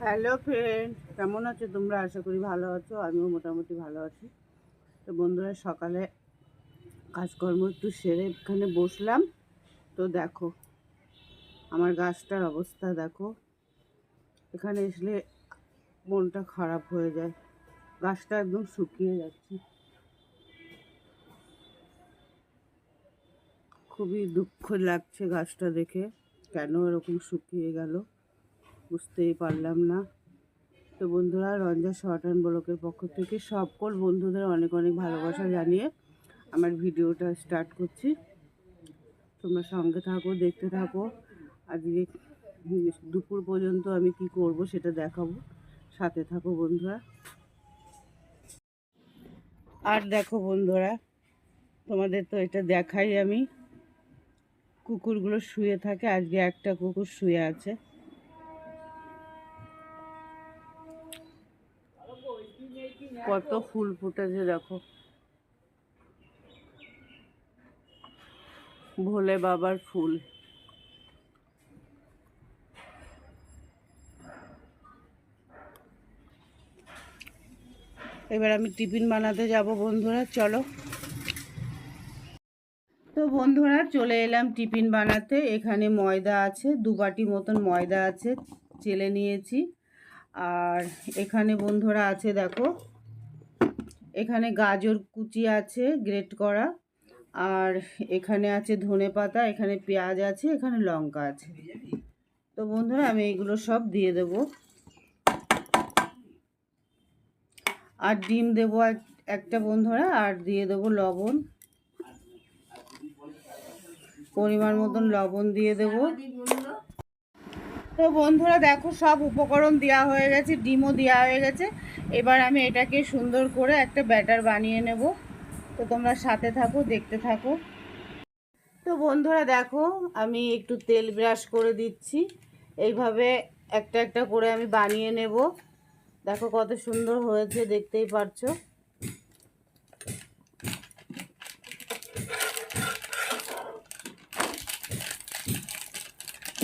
Hello friend কেমন আছো তোমরা? আশা করি ভালো আছো। আমিও মোটামুটি ভালো আছি। তো বন্ধুরা, সকালে কাজকর্ম একটু সেরে এখানে বসলাম। তো দেখো, আমার গাছটার অবস্থা দেখো। এখানে এসলে মনটা খারাপ হয়ে যায়। গাছটা একদম শুকিয়ে যাচ্ছে। খুবই দুঃখ লাগছে গাছটা দেখে। কেন এরকম শুকিয়ে গেল? বুঝতেই পারলাম না। তো বন্ধুরা, রঞ্জা শর্ট অ্যান্ড ব্লকের পক্ষ থেকে সকল বন্ধুদের অনেক অনেক ভালোবাসা জানিয়ে আমার ভিডিওটা স্টার্ট করছি। তোমরা সঙ্গে থাকো, দেখতে থাকো। আজকে দুপুর পর্যন্ত আমি কি করব সেটা দেখাবো। সাথে থাকো বন্ধুরা। আর দেখো বন্ধুরা, তোমাদের তো এটা দেখাই আমি। কুকুরগুলো শুয়ে থাকে, আজকে একটা কুকুর শুয়ে আছে। কত ফুল ফুটেছে, দেখো। ভোলে বাবার ফুল। এবার আমি টিফিন বানাতে যাব, বন্ধুরা, চলো। তো বন্ধুরা, চলে এলাম টিফিন বানাতে। এখানে ময়দা আছে, দু বাটি মতন ময়দা আছে, চেলে নিয়েছি। আর এখানে বন্ধুরা আছে, দেখো এখানে গাজর কুচি আছে গ্রেট করা। আর এখানে আছে ধনে পাতা, এখানে পেঁয়াজ আছে, এখানে লঙ্কা আছে। তো বন্ধুরা, আমি এইগুলো সব দিয়ে দেব। আর ডিম দেবো একটা বন্ধুরা, আর দিয়ে দেবো লবণ। পরিমাণ মতন লবণ দিয়ে দেব। তো বন্ধুরা দেখো, সব উপকরণ দেওয়া হয়ে গেছে, ডিমও দেওয়া হয়ে গেছে। এবার আমি এটাকে সুন্দর করে একটা ব্যাটার বানিয়ে নেব। তো তোমরা সাথে থাকো, দেখতে থাকো। তো বন্ধুরা দেখো, আমি একটু তেল ব্রাশ করে দিচ্ছি। এইভাবে একটা একটা করে আমি বানিয়ে নেব। দেখো কত সুন্দর হয়েছে, দেখতেই পারছ।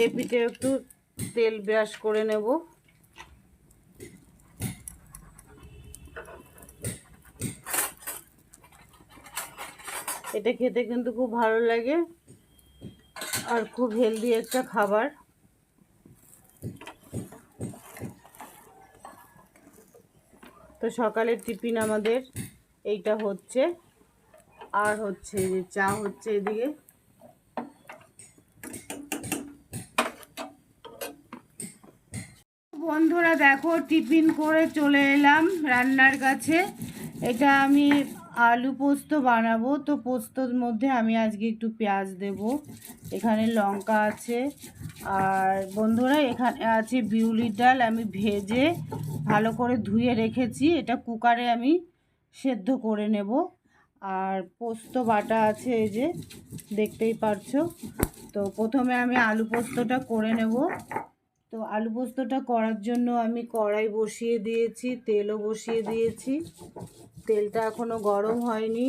এই পিঠে একটু তেল ব্রাশ করে নেব। এটা খেতে কিন্তু খুব ভালো লাগে আর খুব হেলদি একটা খাবার। তো সকালের টিফিন আমাদের এইটা হচ্ছে, আর হচ্ছে যে চা হচ্ছে এদিকে। বন্ধুরা দেখো, টিফিন করে চলে এলাম রান্নার কাছে। এটা আমি আলু পোস্ত বানাবো। তো পোস্তর মধ্যে আমি আজকে একটু পেঁয়াজ দেব। এখানে লঙ্কা আছে। আর বন্ধুরা, এখানে আছে বিউলির ডাল। আমি ভেজে ভালো করে ধুয়ে রেখেছি। এটা কুকারে আমি সেদ্ধ করে নেব। আর পোস্ত বাটা আছে এই যে, দেখতেই পারছ। তো প্রথমে আমি আলু পোস্তটা করে নেব। তো আলু পোস্তটা করার জন্য আমি কড়াই বসিয়ে দিয়েছি, তেলও বসিয়ে দিয়েছি। তেলটা এখনও গরম হয়নি।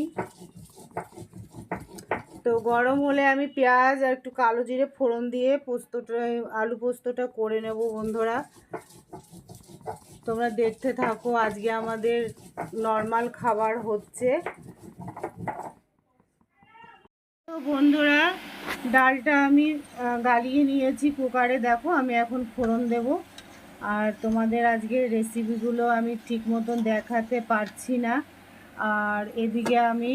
তো গরম হলে আমি পেঁয়াজ আর একটু কালো জিরে ফোড়ন দিয়ে পোস্তটা, আলু পোস্তটা করে নেব বন্ধুরা। তোমরা দেখতে থাকো, আজকে আমাদের নর্মাল খাবার হচ্ছে। তো বন্ধুরা ডালটা আমি গালিয়ে নিয়েছি কুকারে। দেখো, আমি এখন ফোড়ন দেব। আর তোমাদের আজকের রেসিপিগুলো আমি ঠিক মতন দেখাতে পারছি না। আর এদিকে আমি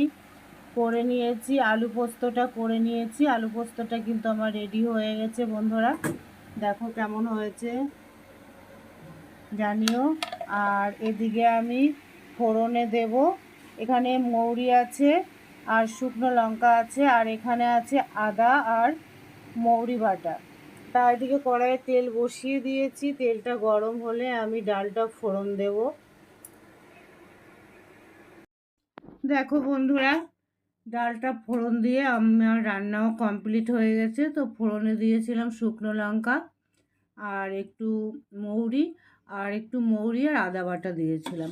করে নিয়েছি, আলু পোস্তটা করে নিয়েছি। আলু পোস্তটা কিন্তু আমার রেডি হয়ে গেছে, বন্ধুরা। দেখো কেমন হয়েছে। জানিও। আর এদিকে আমি ফোড়নে দেব। এখানে মৌরি আছে আর শুকনো লঙ্কা আছে, আর এখানে আছে আদা আর মৌরি বাটা। তা এদিকে কড়াইয়ে তেল বসিয়ে দিয়েছি। তেলটা গরম হলে আমি ডালটা ফোড়ন দেব। দেখো বন্ধুরা, ডালটা ফোড়ন দিয়ে আমার রান্নাও কমপ্লিট হয়ে গেছে। তো ফোড়নে দিয়েছিলাম শুকনো লঙ্কা, আর একটু মৌরি, আর একটু মৌরি আর আদা বাটা দিয়েছিলাম।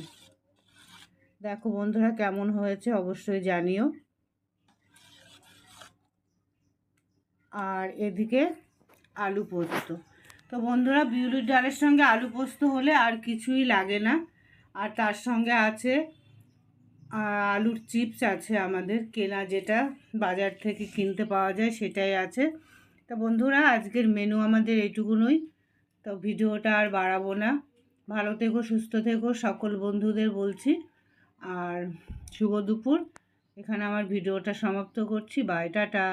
দেখো বন্ধুরা কেমন হয়েছে অবশ্যই জানিও। আর এদিকে আলু পোস্ত। তো বন্ধুরা বিউলির ডালের সঙ্গে আলু পোস্ত হলে আর কিছুই লাগে না। আর তার সঙ্গে আছে আলুর চিপস আছে আমাদের, কেনা যেটা বাজার থেকে কিনতে পাওয়া যায় সেটাই আছে। তো বন্ধুরা আজকের মেনু আমাদের এইটুকুনই। তো ভিডিওটা আর বাড়াবো না। ভালো থেকো, সুস্থ থেকো, সকল বন্ধুদের বলছি। আর শুভ দুপুর। এখানে আমার ভিডিওটা সমাপ্ত করছি। Bye tata.